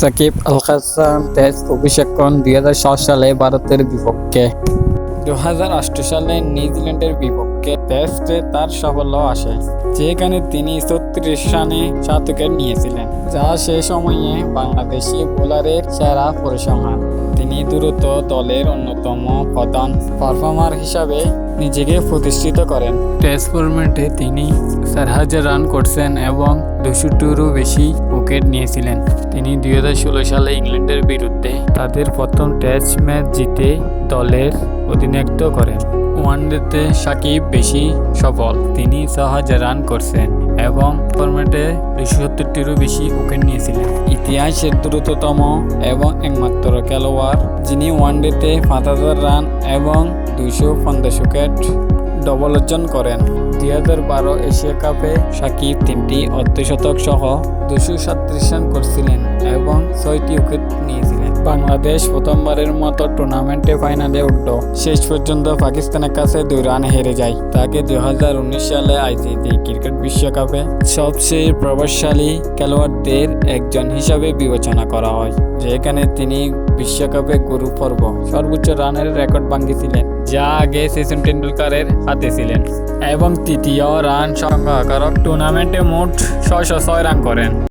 Shakib Al Hasan test অভিষেকন দুই সালে ভারতের বিপক্ষে। দু সালে নিউজিল্যান্ডের বিপক্ষে টেস্টে তার সাফল্য আসে, যেখানে তিনি রানে সাত উইকেট নিয়েছিলেন, যা সে সময়ে বাংলাদেশি বোলারের সেরা পরিসংখ্যান। তিনি দ্রুত দলের অন্যতম প্রধান পারফর্মার হিসাবে নিজেকে প্রতিষ্ঠিত করেন। টেস্ট ফরম্যাটে তিনি চার হাজার রান করছেন এবং দুশোটিরও বেশি উইকেট নিয়েছিলেন। তিনি দুই হাজার ষোলো সালে ইংল্যান্ডের বিরুদ্ধে তাদের প্রথম টেস্ট ম্যাচ জিতে দলের অধিনায়কত্ব করেন। ওয়ানডেতে সাকিব বেশি সফল, তিনি ছ হাজার রান করছেন। এবং ফরম্যাটে দুশো সত্তরটিরও বেশি উইকেট নিয়েছিলেন। ইতিহাসের দ্রুততম এবং একমাত্র খেলোয়াড়, যিনি ওয়ানডেতে পাঁচ হাজার রান এবং দুইশো পঞ্চাশ উইকেট ডবল অর্জন করেন। দুই হাজার বারো এশিয়া কাপে সাকিব তিনটি অর্ধশতক সহ দুশো সাতত্রিশ রান করছিলেন এবং ছয়টি উইকেট নিয়েছিলেন। বাংলাদেশ প্রথমবারের মতো টুর্নামেন্টে ফাইনালে উঠল। শেষ পর্যন্ত পাকিস্তানের কাছে দুই রান হেরে যায়। তাকে দুই হাজার উনিশ সালে আইসিসি ক্রিকেট বিশ্বকাপে সবচেয়ে প্রভাবশালী খেলোয়াড়দের একজন হিসাবে বিবেচনা করা হয়, যেখানে তিনি বিশ্বকাপে গুরু পর্ব, সর্বোচ্চ রানের রেকর্ড ভাঙিয়েছিলেন, যা আগে সচিন টেন্ডুলকারের হাতে ছিলেন, এবং তৃতীয় রান সংগ্রহকারক টুর্নামেন্টে মোট ছয়শো ছয় রান করেন।